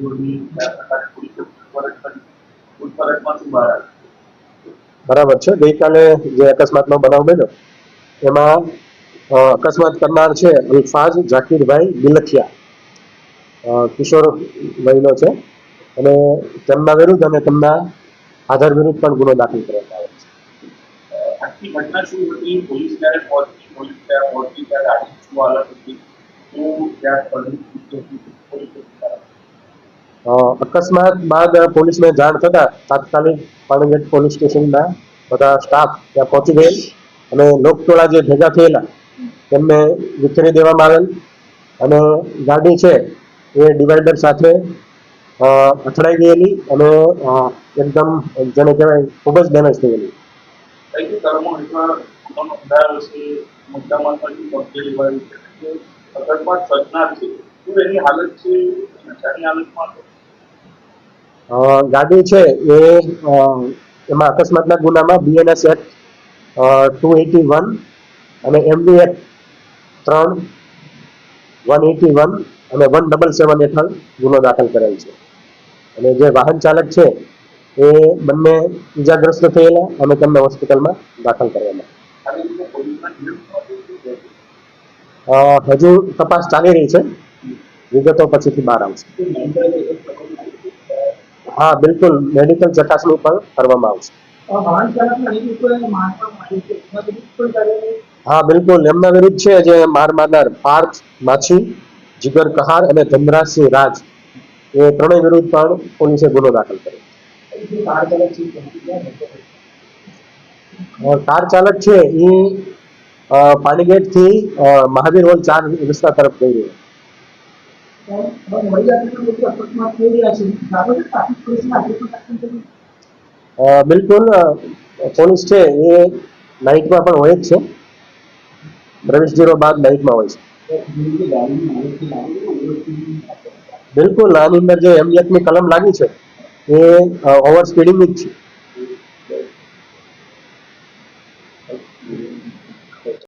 ચોરીઓની કયા પ્રકારે પોલીસે પૂછપરછ કરી પૂછપરછમાંથી બહાર બરાબર છે. ગઈકાલે જે અકસ્માતનો બનાવ બન્યો એમાં અકસ્માત કરનાર છે અલ્ફાઝ ઝાકીરભાઈ બિલખિયા. અ, કિશોર વયનો છે. અને તેમના વિરુદ્ધ અને તેમના આધાર વિરુદ્ધ પણ ગુનો દાખલ કરવામાં આવે છે. અકસ્માત બાદ પોલીસને જાણ થતા તાત્કાલિક પાણીગેટ પોલીસ સ્ટેશનના બધા સ્ટાફ ત્યાં પહોંચી ગયેલ અને લોકટોળા જે ભેગા થયેલા તેમને વિખેરી દેવામાં આવેલ અને ગાડી છે એ ડિવાઈડર સાથે અથડાઈ ગયેલી અને એકદમ જેને કહેવાય ખૂબ જ ડેમેજ થયેલી. અકસ્માત સર્જનાર છે? ગાડી છે એ એમાં અકસ્માતના ગુનામાં BNS act two eighty one અને એમવી એક્ટ ત્રણ વન એટી વન અને વન ડબલ સેવન હેઠળ ગુનો દાખલ કરેલ છે. અને જે વાહન ચાલક છે એ બંને ઇજાગ્રસ્ત થયેલા અને તેમને હોસ્પિટલમાં દાખલ? અ, હજુ તપાસ ચાલી રહી છે. વિગતો પછીથી બહાર આવશે શું નોંધાયેલું છે? પ્રકરણમાં? હા બિલકુલ. મેડિકલ ચકાસણી પણ કરવામાં આવશે. હા બિલકુલ. એમના વિરુદ્ધ છે જે માર મારનાર પાર્થ માછી જીગર કહાર અને ધનરાજસિંહ રાજ. એ ત્રણેય વિરુદ્ધ પણ પોલીસે ગુનો દાખલ કર્યો. કાર ચાલક છે એ પાણીગેટથી મહાવીર હોલ ચાર રસ્તા તરફ જઈ રહ્યો બિલકુલ પોલીસ છે એ નાઇટમાં પણ હોય જ છે. પ્રવેશ જીરો બાદ નાઇટમાં હોય છે. બિલકુલ, આની અંદર જે એમએફ કલમ લાગી છે એ ઓવર સ્પીડિંગ જ છે.